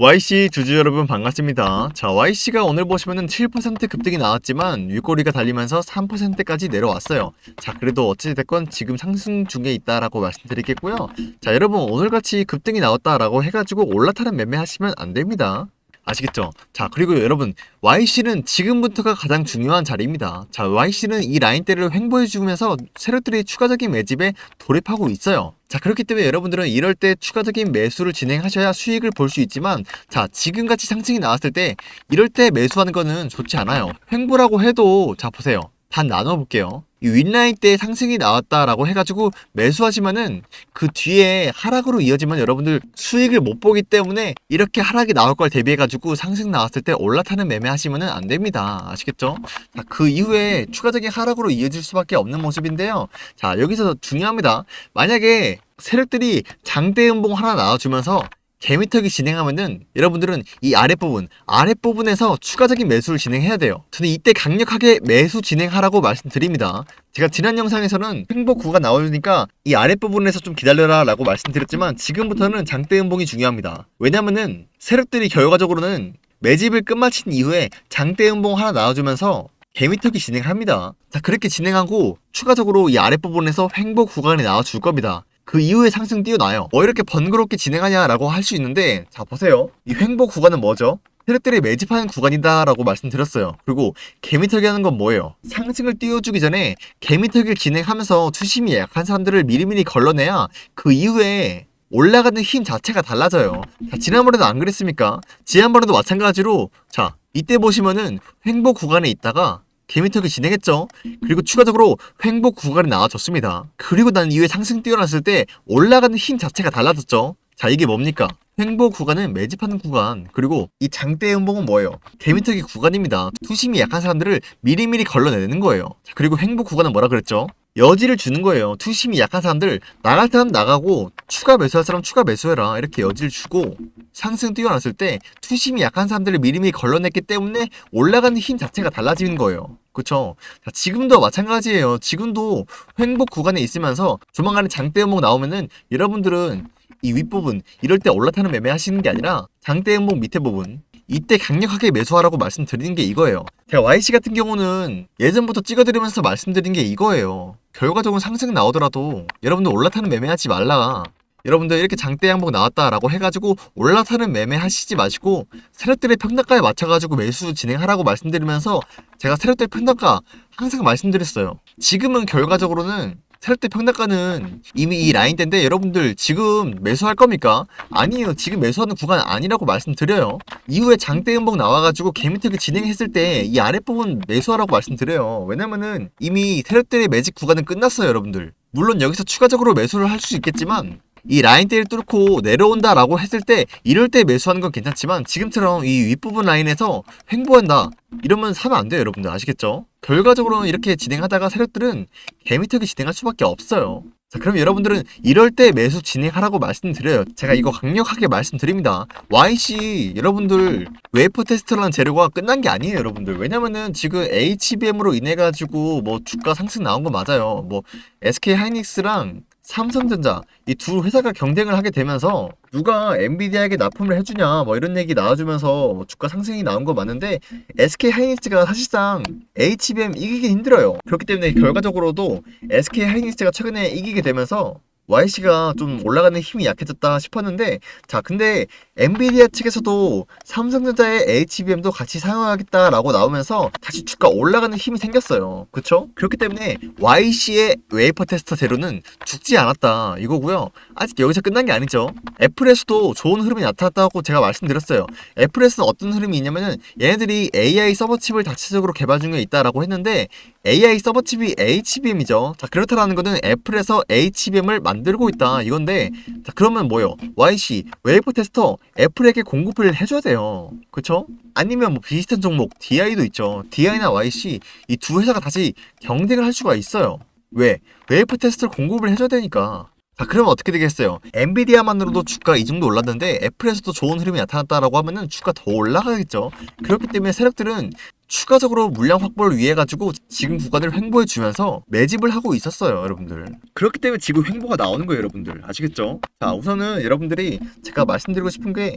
YC 주주 여러분 반갑습니다. 자, YC가 오늘 보시면은 7% 급등이 나왔지만 윗꼬리가 달리면서 3%까지 내려왔어요. 자, 그래도 어찌됐건 지금 상승 중에 있다라고 말씀드리겠고요. 자, 여러분 오늘같이 급등이 나왔다라고 해가지고 올라타는 매매하시면 안 됩니다. 아시겠죠? 자, 그리고 여러분, YC는 지금부터가 가장 중요한 자리입니다. 자, YC는 이 라인대를 횡보해주면서 세력들이 추가적인 매집에 돌입하고 있어요. 자, 그렇기 때문에 여러분들은 이럴 때 추가적인 매수를 진행하셔야 수익을 볼 수 있지만, 자, 지금같이 상승이 나왔을 때, 이럴 때 매수하는 거는 좋지 않아요. 횡보라고 해도, 자, 보세요. 반 나눠볼게요. 이 윗라인 때 상승이 나왔다라고 해가지고 매수하시면은 그 뒤에 하락으로 이어지면 여러분들 수익을 못 보기 때문에 이렇게 하락이 나올 걸 대비해가지고 상승 나왔을 때 올라타는 매매 하시면은 안 됩니다. 아시겠죠? 자, 그 이후에 추가적인 하락으로 이어질 수밖에 없는 모습인데요. 자, 여기서 중요합니다. 만약에 세력들이 장대 음봉 하나 나와주면서 개미터기 진행하면은 여러분들은 이 아랫부분, 아랫부분에서 추가적인 매수를 진행해야 돼요. 저는 이때 강력하게 매수 진행하라고 말씀드립니다. 제가 지난 영상에서는 횡보 구가 나오니까 이 아랫부분에서 좀 기다려라 라고 말씀드렸지만 지금부터는 장대 음봉이 중요합니다. 왜냐면은 세력들이 결과적으로는 매집을 끝마친 이후에 장대 음봉 하나 나와주면서 개미터기 진행합니다. 자, 그렇게 진행하고 추가적으로 이 아랫부분에서 횡보 구간이 나와줄 겁니다. 그 이후에 상승 뛰어나요. 뭐 이렇게 번거롭게 진행하냐라고 할 수 있는데, 자, 보세요. 이 횡보 구간은 뭐죠? 세력들이 매집하는 구간이다라고 말씀드렸어요. 그리고 개미털기 하는 건 뭐예요? 상승을 띄워주기 전에 개미털기를 진행하면서 투심이 약한 사람들을 미리미리 걸러내야 그 이후에 올라가는 힘 자체가 달라져요. 자, 지난번에도 안 그랬습니까? 지난번에도 마찬가지로 자 이때 보시면은 횡보 구간에 있다가 개미털기 진행했죠. 그리고 추가적으로 횡보 구간이 나와줬습니다. 그리고 난 이후에 상승 뛰어났을 때 올라가는 힘 자체가 달라졌죠. 자 이게 뭡니까? 횡보 구간은 매집하는 구간 그리고 이 장대 음봉은 뭐예요? 개미털기 구간입니다. 투심이 약한 사람들을 미리미리 걸러내는 거예요. 자, 그리고 횡보 구간은 뭐라 그랬죠? 여지를 주는 거예요. 투심이 약한 사람들 나갈 사람 나가고 추가 매수할 사람 추가 매수해라 이렇게 여지를 주고 상승 뛰어났을 때 투심이 약한 사람들을 미리미리 걸러냈기 때문에 올라가는 힘 자체가 달라지는 거예요. 자, 지금도 마찬가지예요. 지금도 횡복 구간에 있으면서 조만간에 장대 음봉 나오면은 여러분들은 이 윗부분 이럴 때 올라타는 매매 하시는 게 아니라 장대 음봉 밑에 부분 이때 강력하게 매수하라고 말씀드리는 게 이거예요. 제가 YC 같은 경우는 예전부터 찍어드리면서 말씀드린 게 이거예요. 결과적으로 상승 나오더라도 여러분들 올라타는 매매하지 말라. 여러분들 이렇게 장대 양봉 나왔다라고 해가지고 올라타는 매매 하시지 마시고 세력들의 평단가에 맞춰가지고 매수 진행하라고 말씀드리면서 제가 세력들 평단가 항상 말씀드렸어요. 지금은 결과적으로는 세력대 평단가는 이미 이 라인대인데 여러분들 지금 매수할 겁니까? 아니에요. 지금 매수하는 구간 아니라고 말씀드려요. 이후에 장대 음봉 나와가지고 개미특기 진행했을 때 이 아랫부분 매수하라고 말씀드려요. 왜냐면은 이미 세력대의 매직 구간은 끝났어요, 여러분들. 물론 여기서 추가적으로 매수를 할 수 있겠지만 이 라인대를 뚫고 내려온다라고 했을 때 이럴 때 매수하는 건 괜찮지만 지금처럼 이 윗부분 라인에서 횡보한다 이러면 사면 안 돼요 여러분들. 아시겠죠? 결과적으로는 이렇게 진행하다가 세력들은 개미턱이 진행할 수밖에 없어요. 자 그럼 여러분들은 이럴 때 매수 진행하라고 말씀드려요. 제가 이거 강력하게 말씀드립니다. YC 여러분들 웨이퍼 테스트라는 재료가 끝난 게 아니에요 여러분들. 왜냐면은 지금 HBM으로 인해 가지고 뭐 주가 상승 나온 거 맞아요. 뭐 SK 하이닉스랑 삼성전자 이 두 회사가 경쟁을 하게 되면서 누가 엔비디아에게 납품을 해주냐 뭐 이런 얘기 나와주면서 뭐 주가 상승이 나온 거 맞는데 SK 하이닉스가 사실상 HBM 이기기 힘들어요. 그렇기 때문에 결과적으로도 SK 하이닉스가 최근에 이기게 되면서 YC가 좀 올라가는 힘이 약해졌다 싶었는데 자 근데 엔비디아 측에서도 삼성전자의 HBM도 같이 사용하겠다라고 나오면서 다시 주가 올라가는 힘이 생겼어요 그쵸? 그렇기 때문에 YC의 웨이퍼 테스터 재료는 죽지 않았다 이거고요 아직 여기서 끝난 게 아니죠 애플에서도 좋은 흐름이 나타났다고 제가 말씀드렸어요 애플에서는 어떤 흐름이 있냐면은 얘네들이 AI 서버 칩을 자체적으로 개발 중에 있다라고 했는데 AI 서버 칩이 HBM이죠. 자, 그렇다라는 거는 애플에서 HBM을 만 들고 있다. 이건데, 자, 그러면 뭐요? YC, 웨이브 테스터, 애플에게 공급을 해줘야 돼요. 그쵸? 아니면 뭐 비슷한 종목, DI도 있죠. DI나 YC, 이 두 회사가 다시 경쟁을 할 수가 있어요. 왜? 웨이브 테스트를 공급을 해줘야 되니까. 자, 그러면 어떻게 되겠어요? 엔비디아만으로도 주가 이 정도 올랐는데 애플에서도 좋은 흐름이 나타났다라고 하면은 주가 더 올라가겠죠. 그렇기 때문에 세력들은 추가적으로 물량 확보를 위해 가지고 지금 구간을 횡보해 주면서 매집을 하고 있었어요, 여러분들. 그렇기 때문에 지금 횡보가 나오는 거예요, 여러분들. 아시겠죠? 자, 우선은 여러분들이 제가 말씀드리고 싶은 게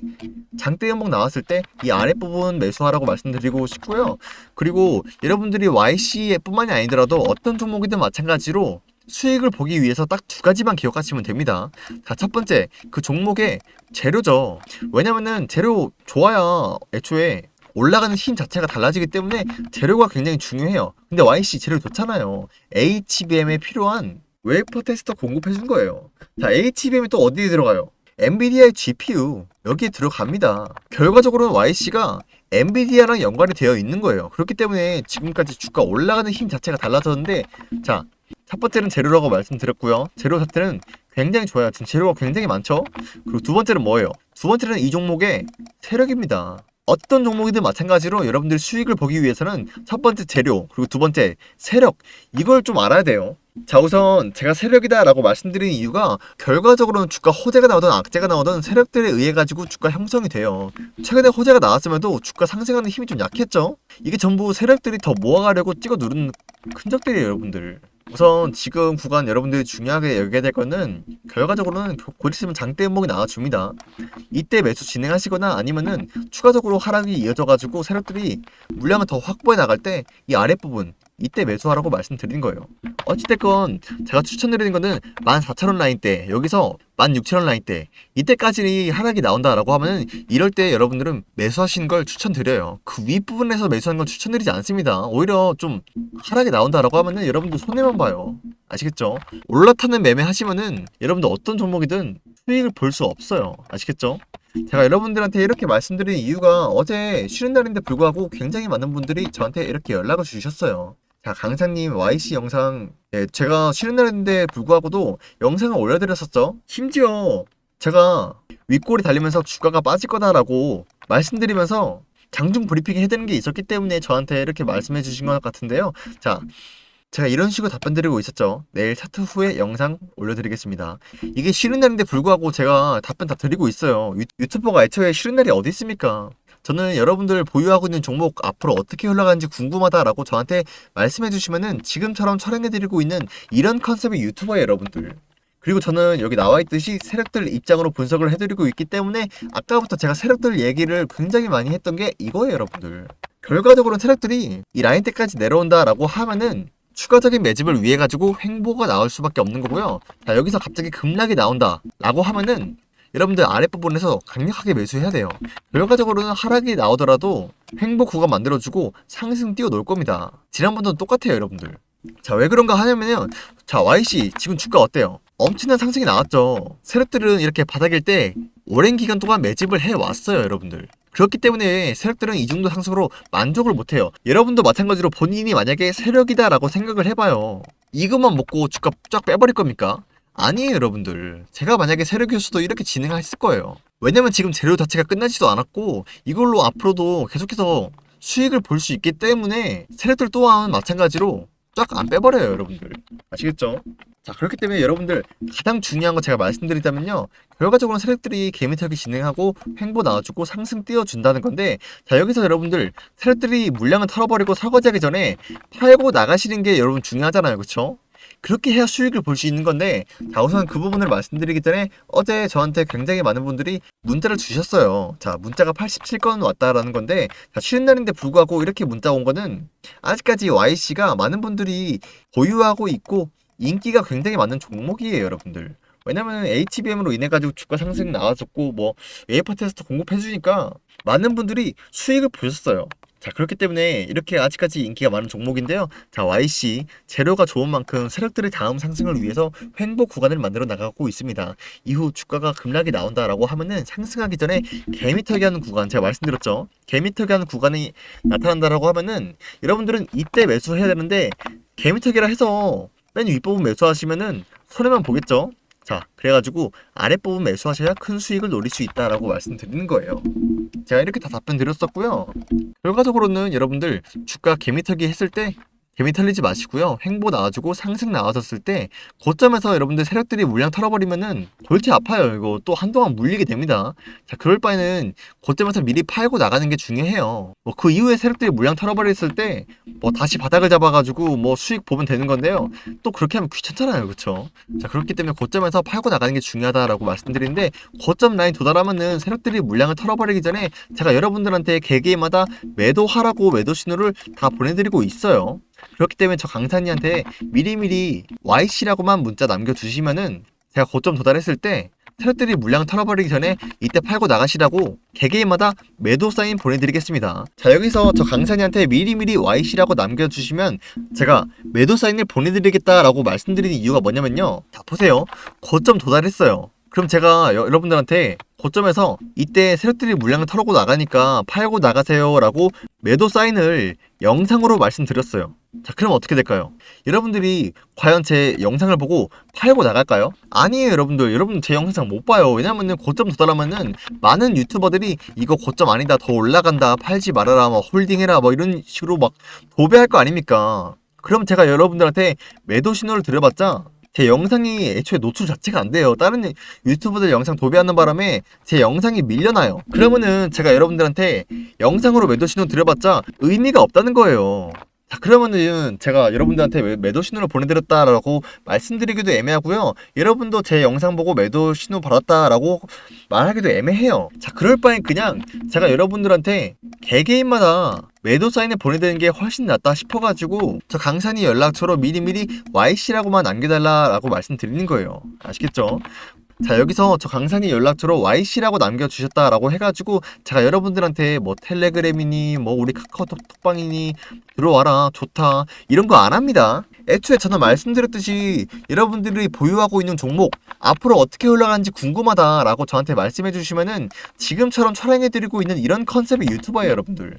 장대 연봉 나왔을 때 이 아랫부분 매수하라고 말씀드리고 싶고요. 그리고 여러분들이 YC뿐만이 아니더라도 어떤 종목이든 마찬가지로 수익을 보기 위해서 딱 두 가지만 기억하시면 됩니다. 자, 첫 번째, 그 종목의 재료죠. 왜냐면은 재료 좋아야 애초에 올라가는 힘 자체가 달라지기 때문에 재료가 굉장히 중요해요. 근데 YC 재료 좋잖아요. HBM에 필요한 웨이퍼 테스터 공급해 준 거예요. 자, HBM이 또 어디에 들어가요? 엔비디아의 GPU 여기에 들어갑니다. 결과적으로는 YC가 엔비디아랑 연관이 되어 있는 거예요. 그렇기 때문에 지금까지 주가 올라가는 힘 자체가 달라졌는데 자, 첫 번째는 재료라고 말씀드렸고요. 재료 자체는 굉장히 좋아요. 지금 재료가 굉장히 많죠? 그리고 두 번째는 뭐예요? 두 번째는 이 종목의 세력입니다. 어떤 종목이든 마찬가지로 여러분들이 수익을 보기 위해서는 첫 번째 재료, 그리고 두 번째 세력, 이걸 좀 알아야 돼요. 자, 우선 제가 세력이다 라고 말씀드리는 이유가 결과적으로는 주가 호재가 나오든 악재가 나오든 세력들에 의해 가지고 주가 형성이 돼요. 최근에 호재가 나왔음에도 주가 상승하는 힘이 좀 약했죠? 이게 전부 세력들이 더 모아가려고 찍어 누르는 흔적들이에요, 여러분들. 우선 지금 구간 여러분들이 중요하게 여겨야 될 거는 결과적으로는 곧 있으면 장대 음목이 나와줍니다. 이때 매수 진행하시거나 아니면은 추가적으로 하락이 이어져가지고 세력들이 물량을 더 확보해 나갈 때 이 아랫부분 이때 매수하라고 말씀드린 거예요. 어찌됐건 제가 추천드리는 거는 14,000원 라인 때 여기서 16,000원 라인 때 이때까지 하락이 나온다라고 하면 이럴 때 여러분들은 매수하시는 걸 추천드려요. 그 윗부분에서 매수하는 건 추천드리지 않습니다. 오히려 좀 하락이 나온다라고 하면은 여러분들 손해만 봐요. 아시겠죠? 올라타는 매매 하시면은 여러분들 어떤 종목이든 수익을 볼 수 없어요. 아시겠죠? 제가 여러분들한테 이렇게 말씀드린 이유가 어제 쉬는 날인데 불구하고 굉장히 많은 분들이 저한테 이렇게 연락을 주셨어요. 자, 강사님 YC 영상, 예, 제가 쉬는 날인데 불구하고도 영상을 올려드렸었죠. 심지어 제가 윗골이 달리면서 주가가 빠질 거다라고 말씀드리면서 장중 브리핑 해드리는 게 있었기 때문에 저한테 이렇게 말씀해 주신 것 같은데요. 자, 제가 이런 식으로 답변 드리고 있었죠. 내일 차트 후에 영상 올려드리겠습니다. 이게 쉬는 날인데 불구하고 제가 답변 다 드리고 있어요. 유, 유튜버가 애초에 쉬는 날이 어디 있습니까? 저는 여러분들 보유하고 있는 종목 앞으로 어떻게 흘러가는지 궁금하다라고 저한테 말씀해 주시면은 지금처럼 촬영해 드리고 있는 이런 컨셉의 유튜버예요, 여러분들. 그리고 저는 여기 나와 있듯이 세력들 입장으로 분석을 해드리고 있기 때문에 아까부터 제가 세력들 얘기를 굉장히 많이 했던 게 이거예요, 여러분들. 결과적으로 세력들이 이 라인 때까지 내려온다라고 하면은 추가적인 매집을 위해 가지고 횡보가 나올 수밖에 없는 거고요. 자, 여기서 갑자기 급락이 나온다라고 하면은 여러분들 아랫부분에서 강력하게 매수해야 돼요. 결과적으로는 하락이 나오더라도 횡보 구간 만들어주고 상승 놓을 겁니다. 지난번도 똑같아요, 여러분들. 자, 왜 그런가 하냐면요. 자, YC 지금 주가 어때요? 엄청난 상승이 나왔죠. 세력들은 이렇게 바닥일 때 오랜 기간 동안 매집을 해왔어요, 여러분들. 그렇기 때문에 세력들은 이 정도 상승으로 만족을 못해요. 여러분도 마찬가지로 본인이 만약에 세력이다라고 생각을 해봐요. 이것만 먹고 주가 쫙 빼버릴 겁니까? 아니에요, 여러분들. 제가 만약에 세력이었어도 이렇게 진행했을 거예요. 왜냐면 지금 재료 자체가 끝나지도 않았고 이걸로 앞으로도 계속해서 수익을 볼 수 있기 때문에 세력들 또한 마찬가지로 쫙 안 빼버려요, 여러분들. 아시겠죠? 자, 그렇기 때문에 여러분들 가장 중요한 거 제가 말씀드리자면요. 결과적으로 세력들이 개미털기 진행하고 횡보 나와주고 상승 띄워준다는 건데 자, 여기서 여러분들 세력들이 물량을 털어버리고 설거지하기 전에 팔고 나가시는 게 여러분 중요하잖아요. 그쵸? 그렇게 해야 수익을 볼 수 있는 건데 자 우선 그 부분을 말씀드리기 전에 어제 저한테 굉장히 많은 분들이 문자를 주셨어요. 자 문자가 87건 왔다라는 건데 자 쉬는 날인데 불구하고 이렇게 문자 온 거는 아직까지 YC가 많은 분들이 보유하고 있고 인기가 굉장히 많은 종목이에요 여러분들. 왜냐면 HBM으로 인해 가지고 주가 상승 나왔었고 뭐 웨이퍼 테스트 공급해 주니까 많은 분들이 수익을 보셨어요 자, 그렇기 때문에 이렇게 아직까지 인기가 많은 종목인데요. 자, YC 재료가 좋은 만큼 세력들의 다음 상승을 위해서 횡보 구간을 만들어 나가고 있습니다. 이후 주가가 급락이 나온다라고 하면은 상승하기 전에 개미터기 하는 구간 제가 말씀드렸죠. 개미터기 하는 구간이 나타난다라고 하면은 여러분들은 이때 매수해야 되는데 개미터기라 해서 맨 윗부분 매수하시면은 손해만 보겠죠. 자, 그래가지고 아랫부분 매수하셔야 큰 수익을 노릴 수 있다라고 말씀드리는 거예요. 제가 이렇게 다 답변 드렸었고요. 결과적으로는 여러분들 주가 개미터기 했을 때 재미 털리지 마시고요. 횡보 나와주고 상승 나와줬을 때 고점에서 여러분들 세력들이 물량 털어버리면은 골치 아파요. 이거 또 한동안 물리게 됩니다. 자, 그럴 바에는 고점에서 미리 팔고 나가는 게 중요해요. 뭐 그 이후에 세력들이 물량 털어버렸을 때 뭐 다시 바닥을 잡아가지고 뭐 수익 보면 되는 건데요. 또 그렇게 하면 귀찮잖아요. 그쵸? 자, 그렇기 때문에 고점에서 팔고 나가는 게 중요하다라고 말씀드리는데 고점 라인 도달하면은 세력들이 물량을 털어버리기 전에 제가 여러분들한테 개개인마다 매도하라고 매도 신호를 다 보내드리고 있어요. 그렇기 때문에 저 강산이한테 미리미리 YC라고만 문자 남겨주시면은 제가 고점 도달했을 때 세력들이 물량 털어버리기 전에 이때 팔고 나가시라고 개개인마다 매도 사인 보내드리겠습니다. 자 여기서 저 강산이한테 미리미리 YC라고 남겨주시면 제가 매도 사인을 보내드리겠다라고 말씀드리는 이유가 뭐냐면요. 자 보세요. 고점 도달했어요. 그럼 제가 여, 여러분들한테 고점에서 이때 세력들이 물량을 털고 나가니까 팔고 나가세요라고 매도 사인을 영상으로 말씀드렸어요. 자, 그럼 어떻게 될까요? 여러분들이 과연 제 영상을 보고 팔고 나갈까요? 아니에요, 여러분들. 여러분 제 영상 못 봐요. 왜냐면은 고점 도달하면은 많은 유튜버들이 이거 고점 아니다, 더 올라간다, 팔지 말아라, 뭐 홀딩해라, 뭐 이런 식으로 막 도배할 거 아닙니까? 그럼 제가 여러분들한테 매도 신호를 드려봤자 제 영상이 애초에 노출 자체가 안 돼요. 다른 유튜버들 영상 도배하는 바람에 제 영상이 밀려나요. 그러면은 제가 여러분들한테 영상으로 매도 신호 드려봤자 의미가 없다는 거예요. 자, 그러면은 제가 여러분들한테 매- 매도 신호를 보내드렸다라고 말씀드리기도 애매하고요. 여러분도 제 영상 보고 매도 신호 받았다라고 말하기도 애매해요. 자, 그럴 바엔 그냥 제가 여러분들한테 개개인마다 매도 사인을 보내드리는 게 훨씬 낫다 싶어가지고 저 강산이 연락처로 미리미리 YC라고만 남겨달라라고 말씀드리는 거예요. 아시겠죠? 자 여기서 저 강산이 연락처로 YC라고 남겨주셨다라고 해가지고 제가 여러분들한테 뭐 텔레그램이니 뭐 우리 카카오톡 톡방이니 들어와라 좋다 이런 거 안 합니다. 애초에 저는 말씀드렸듯이 여러분들이 보유하고 있는 종목 앞으로 어떻게 흘러가는지 궁금하다라고 저한테 말씀해 주시면은 지금처럼 촬영해 드리고 있는 이런 컨셉의 유튜버예요 여러분들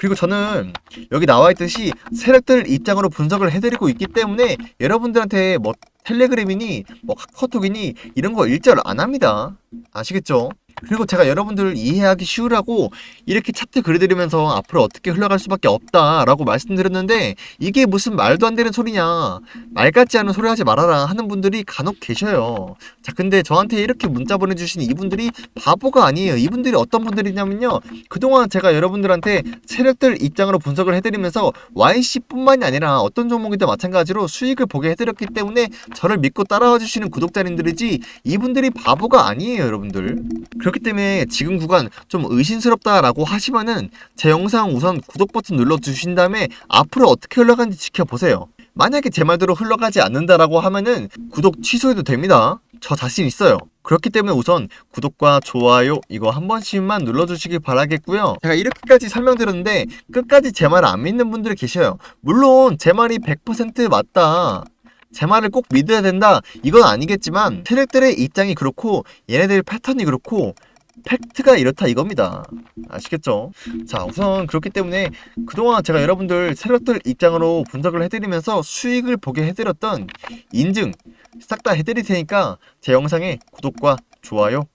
그리고 저는 여기 나와 있듯이 세력들 입장으로 분석을 해드리고 있기 때문에 여러분들한테 뭐 텔레그램이니 뭐 카카오톡이니 이런 거 일절 안 합니다. 아시겠죠? 그리고 제가 여러분들을 이해하기 쉬우라고 이렇게 차트 그려드리면서 앞으로 어떻게 흘러갈 수밖에 없다라고 말씀드렸는데 이게 무슨 말도 안 되는 소리냐. 말 같지 않은 소리 하지 말아라 하는 분들이 간혹 계셔요. 자 근데 저한테 이렇게 문자 보내주신 이분들이 바보가 아니에요. 이분들이 어떤 분들이냐면요. 그동안 제가 여러분들한테 세력들 입장으로 분석을 해드리면서 YC뿐만이 아니라 어떤 종목이든 마찬가지로 수익을 보게 해드렸기 때문에 저를 믿고 따라와 주시는 구독자님들이지 이분들이 바보가 아니에요 여러분들. 그 렇기 때문에 지금 구간 좀 의심스럽다라고 하시면은 제 영상 우선 구독 버튼 눌러 주신 다음에 앞으로 어떻게 흘러가는지 지켜보세요. 만약에 제 말대로 흘러가지 않는다라고 하면은 구독 취소해도 됩니다. 저 자신 있어요. 그렇기 때문에 우선 구독과 좋아요 이거 한 번씩만 눌러주시길 바라겠고요. 제가 이렇게까지 설명드렸는데 끝까지 제 말을 안 믿는 분들이 계셔요. 물론 제 말이 100% 맞다. 제 말을 꼭 믿어야 된다. 이건 아니겠지만 세력들의 입장이 그렇고 얘네들 패턴이 그렇고 팩트가 이렇다 이겁니다. 아시겠죠? 자, 우선 그렇기 때문에 그동안 제가 여러분들 세력들 입장으로 분석을 해드리면서 수익을 보게 해드렸던 인증 싹 다 해드릴 테니까 제 영상에 구독과 좋아요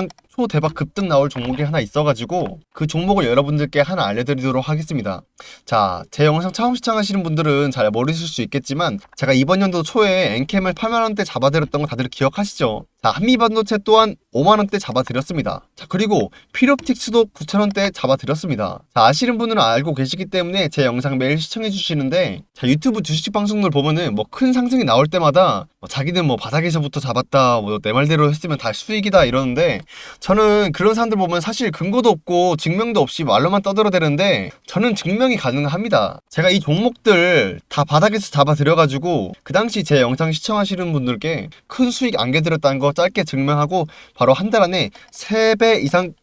lang. 초대박 급등 나올 종목이 하나 있어가지고 그 종목을 여러분들께 하나 알려드리도록 하겠습니다. 자, 제 영상 처음 시청하시는 분들은 잘 모르실 수 있겠지만 제가 이번 연도 초에 엔캠을 8만원대 잡아드렸던 거 다들 기억하시죠? 자, 한미반도체 또한 5만원대 잡아드렸습니다. 자, 그리고 필옵틱스도 9천원대 잡아드렸습니다. 자, 아시는 분은 알고 계시기 때문에 제 영상 매일 시청해주시는데 자, 유튜브 주식 방송들 보면은 뭐 큰 상승이 나올 때마다 뭐 자기는 뭐 바닥에서부터 잡았다, 뭐 내 말대로 했으면 다 수익이다 이러는데 저는 그런 사람들 보면 사실 근거도 없고 증명도 없이 말로만 떠들어대는데 저는 증명이 가능합니다. 제가 이 종목들 다 바닥에서 잡아들여가지고 그 당시 제 영상 시청하시는 분들께 큰 수익 안겨드렸다는 거 짧게 증명하고 바로 한 달 안에 3배 이상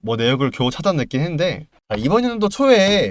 뭐 내역을 겨우 찾아냈긴 했는데 자, 이번 연도 초에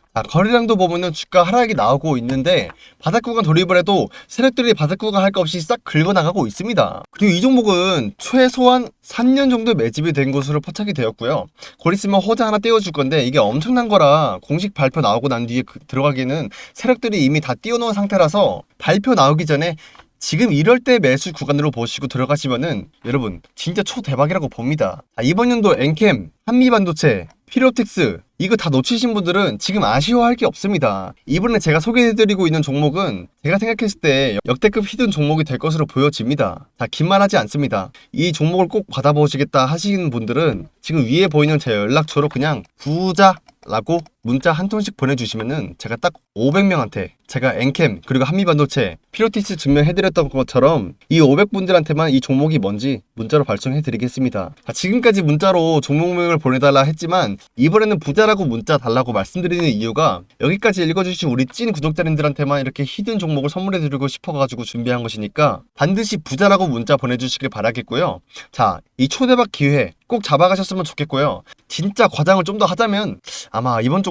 자, 거래량도 보면은 주가 하락이 나오고 있는데 바닥 구간 돌입을 해도 세력들이 바닥 구간 할거 없이 싹 긁어나가고 있습니다. 그리고 이 종목은 최소한 3년 정도 매집이 된 것으로 포착이 되었고요. 곧 있으면 호재 하나 떼어줄 건데 이게 엄청난 거라 공식 발표 나오고 난 뒤에 그- 들어가기는 세력들이 이미 다 띄워놓은 상태라서 발표 나오기 전에 지금 이럴 때 매수 구간으로 보시고 들어가시면은 여러분 진짜 초대박이라고 봅니다. 아, 이번 연도 엔캠, 한미반도체, 피로틱스 이거 다 놓치신 분들은 지금 아쉬워할 게 없습니다. 이번에 제가 소개해드리고 있는 종목은 제가 생각했을 때 역대급 히든 종목이 될 것으로 보여집니다. 자, 긴말하지 않습니다. 이 종목을 꼭 받아보시겠다 하시는 분들은 지금 위에 보이는 제 연락처로 그냥 부자 라고 문자 한 통씩 보내주시면은 제가 딱 500명한테 제가 엔캠 그리고 한미반도체 피로티스 증명해드렸던 것처럼 이 500분들한테만 이 종목이 뭔지 문자로 발송해드리겠습니다. 자, 지금까지 문자로 종목명을 보내달라 했지만 이번에는 부자라고 문자 달라고 말씀드리는 이유가 여기까지 읽어주신 우리 찐 구독자님들한테만 이렇게 히든 종목을 선물해드리고 싶어가지고 준비한 것이니까 반드시 부자라고 문자 보내주시길 바라겠고요. 자, 이 초대박 기회 꼭 잡아가셨으면 좋겠고요. 진짜 과장을 좀 더 하자면 아마 이번 주